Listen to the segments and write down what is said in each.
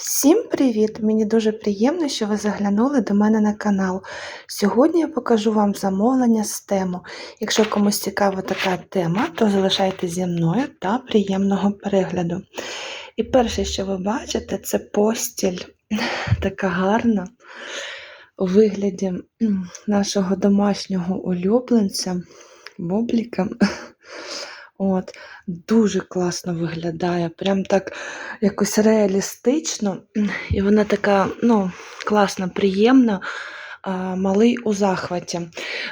Всім привіт! Мені дуже приємно, що ви заглянули до мене на канал. Сьогодні я покажу вам замовлення з тему. Якщо комусь цікава така тема, то залишайтеся зі мною та приємного перегляду. І перше, що ви бачите, це постіль така гарна у вигляді нашого домашнього улюбленця Бубліка. От, дуже класно виглядає, прям так якось реалістично, і вона така, ну, класна, приємна, а, малий у захваті.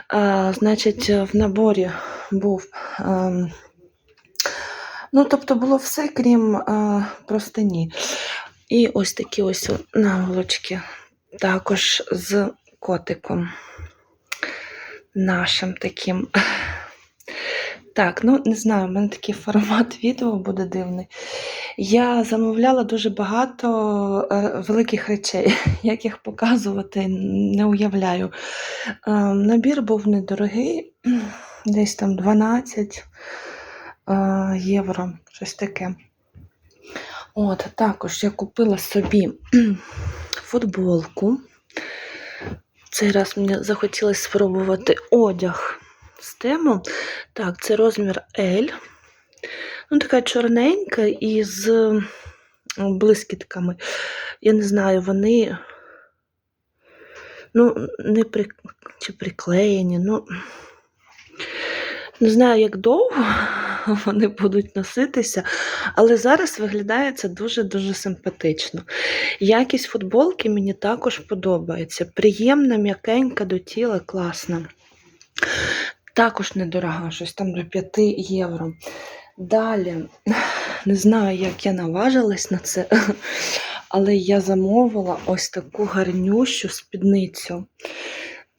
А, значить, в наборі був. ем, Ну, тобто було все, крім а, простині. І ось такі ось наволочки, також з котиком нашим таким. Так, ну не знаю, в мене такий формат відео буде дивний. Я замовляла дуже багато е, великих речей, як їх показувати, не уявляю. Е, набір був недорогий, десь там 12 е, євро, щось таке. От, також я купила собі футболку. Цей раз мені захотілося спробувати одяг з тему. Так, це розмір L. Ну, така чорненька і з блискітками. Я не знаю, вони ну, не при... чи приклеєні, ну. Не знаю, як довго вони будуть носитися, але зараз виглядає це дуже-дуже симпатично. Якість футболки мені також подобається. Приємна, м'якенька до тіла, класна. Також недорога, щось там до 5 євро. Далі, не знаю, як я наважилась на це, але я замовила ось таку гарнющу спідницю.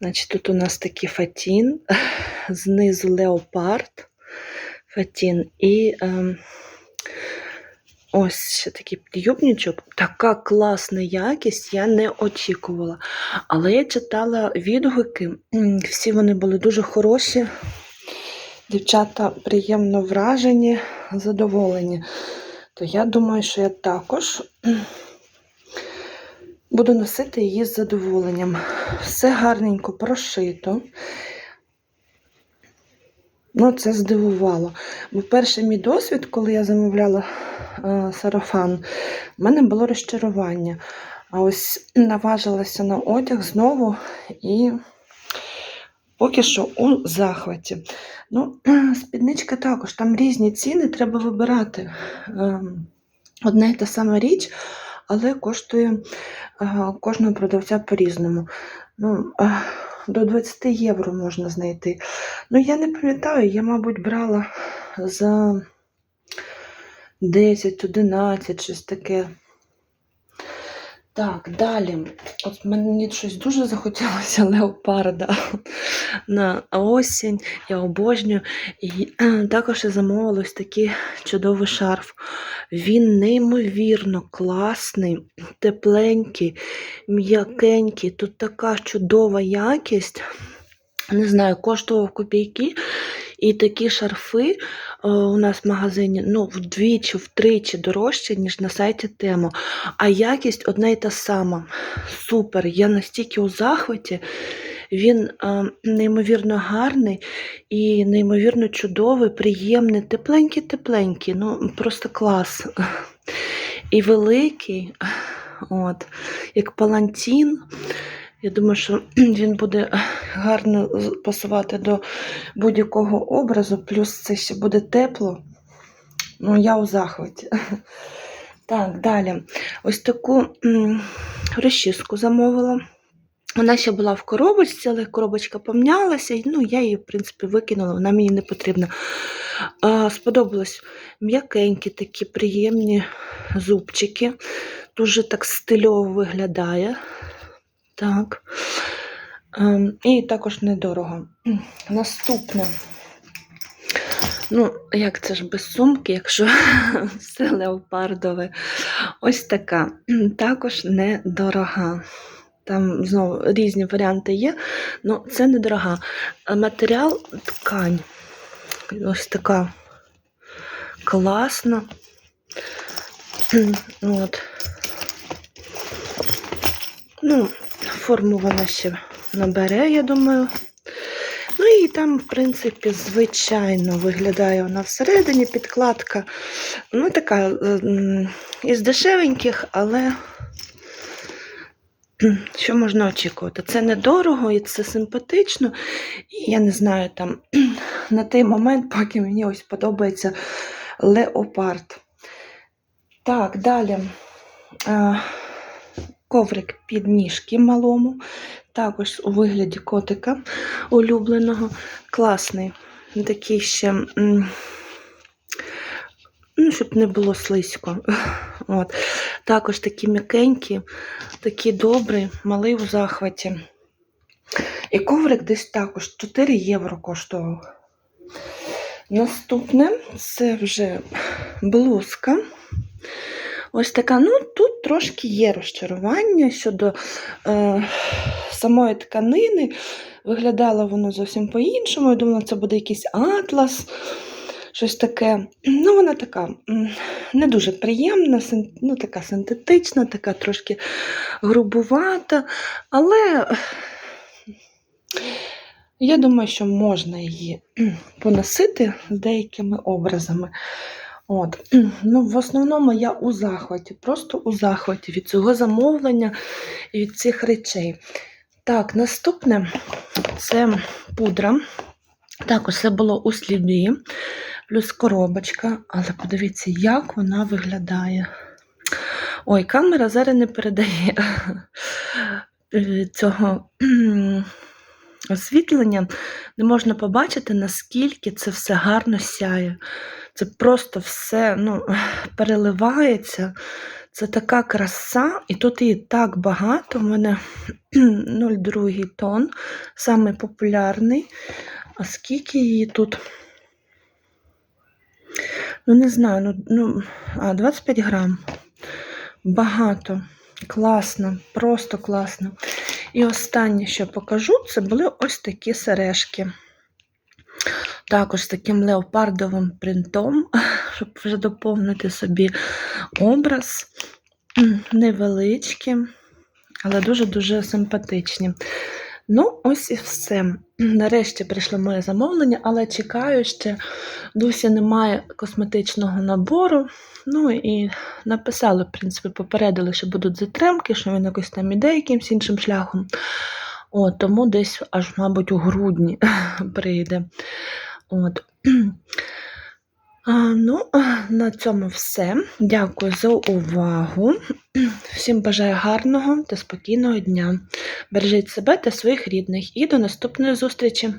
Значить, тут у нас такий фатін, знизу леопард фатін і ем, ось такий підйобничок. Така класна якість, я не очікувала. Але я читала відгуки, всі вони були дуже хороші. Дівчата приємно вражені, задоволені. То я думаю, що я також буду носити її з задоволенням. Все гарненько прошито. Ну, це здивувало. Бо перший мій досвід, коли я замовляла е, сарафан, в мене було розчарування. А ось наважилася на одяг знову і поки що у захваті. Ну, спідничка також, там різні ціни, треба вибирати. Ем, Одна і та сама річ, але коштує е, кожного продавця по-різному. Ну, е, до 20 євро можна знайти. Ну, я не пам'ятаю, я, мабуть, брала за 10-11, щось таке. Так, далі. От мені щось дуже захотілося леопарда на осінь. Я обожнюю. І також я замовила ось такий чудовий шарф. Він неймовірно класний, тепленький, м'якенький. Тут така чудова якість. Не знаю, коштував копійки. І такі шарфи е, у нас в магазині ну, вдвічі, втричі дорожче, ніж на сайті Тему. А якість одна і та сама. Супер. Я настільки у захваті. Він е, неймовірно гарний і неймовірно чудовий, приємний, тепленький-тепленький. Ну, просто клас. І великий, от, як палантін. Я думаю, що він буде гарно пасувати до будь-якого образу, плюс це ще буде тепло. Ну, я у захваті. Так, далі. Ось таку розчіску замовила. Вона ще була в коробочці, але коробочка помнялася, ну, я її, в принципі, викинула, вона мені не потрібна. А, сподобалось м'якенькі такі приємні зубчики. Дуже так стильово виглядає. Так. Ем, і також недорого. Наступне. Ну, як це ж без сумки, якщо все леопардове. Ось така. Також недорога. Там знову різні варіанти є, але це недорога. Матеріал ткань. Ось така класна. От. Ну, форму вона ще набере, я думаю. Ну і там, в принципі, звичайно виглядає вона всередині, підкладка. Ну, така е, із дешевеньких, але що можна очікувати? Це недорого і це симпатично. І я не знаю, там на той момент, поки мені ось подобається леопард. Так, далі. Коврик під ніжки малому, також у вигляді котика улюбленого. Класний. Такий ще, ну, щоб не було слизько. От. Також такі м'якенькі, такі добрі, малий у захваті. І коврик десь також 4 євро коштував. Наступне це вже блузка. Ось така, ну тут трошки є розчарування щодо е, самої тканини. Виглядало воно зовсім по-іншому. Я думала, це буде якийсь атлас, щось таке. Ну, вона така не дуже приємна, ну, така синтетична, така трошки грубувата, але я думаю, що можна її поносити з деякими образами. От. Ну, в основному я у захваті, просто у захваті від цього замовлення і від цих речей. Так, наступне це пудра. Також це було у сліді, плюс коробочка. Але подивіться, як вона виглядає. Ой, камера зараз не передає цього освітлення. Не можна побачити, наскільки це все гарно сяє. Це просто все ну, переливається. Це така краса, і тут її так багато. У мене 0,2 тон, самий популярний. А скільки її тут? Ну, не знаю, ну, ну а, 25 грам. Багато. Класно, просто класно. І останнє, що покажу, це були ось такі сережки. Також з таким леопардовим принтом, щоб вже доповнити собі образ. Невеличкі, але дуже-дуже симпатичні. Ну, ось і все. Нарешті прийшло моє замовлення, але чекаю ще. Досі немає косметичного набору. Ну і написали, в принципі, попередили, що будуть затримки, що він якось там іде якимось іншим шляхом. От, тому десь аж, мабуть, у грудні прийде. От. Ну, на цьому все. Дякую за увагу. Всім бажаю гарного та спокійного дня. Бережіть себе та своїх рідних і до наступної зустрічі!